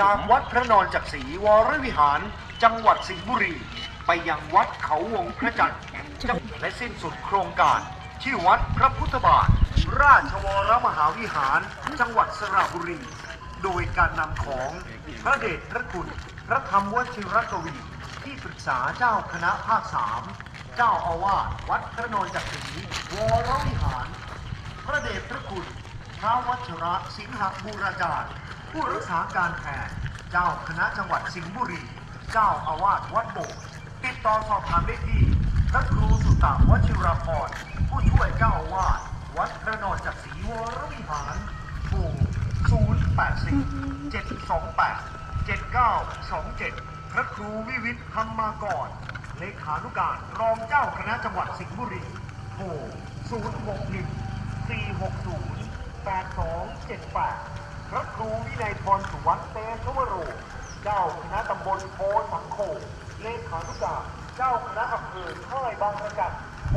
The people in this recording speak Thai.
จากวัดพระนอนจักรีวรวิหาร จังหวัดสิงห์บุรี ไปยังวัดเขาวงพระจันทร์จังและสิ้นสุดโครงการ ที่วัดพระพุทธบาท ราชวรมหาวิหาร จังหวัดสระบุรี โดยการนำของพระเดชพระคุณ พระธรรมวชิรกวีที่ปรึกษาเจ้าคณะภาคสามเจ้าอาวาสวัดพระนอนจักรีวรวิหาร พระเดชพระคุณพระวัชระสิงหบูราจารย์ ผู้รักษาการแทนเจ้าคณะจังหวัดสิงห์บุรี เจ้าอาวาสวัดโบสถ์ติดต่อสอบถามได้ที่พระครูสุตตะวชิรพรผู้ช่วยเจ้าอาวาสวัดพระนอนจักรีวรวิหารโทร084 728 7927 พระครูวิวิทย์ธรรมากร เลขานุการรองเจ้าคณะจังหวัดสิงห์บุรีโทร061 460 8278 พระครูวินัยพรสุวัฒน์เตชวโร เจ้าคณะตำบลโพสังโฆเลขานุการเจ้าคณะอำเภอค่ายบางระจันโพ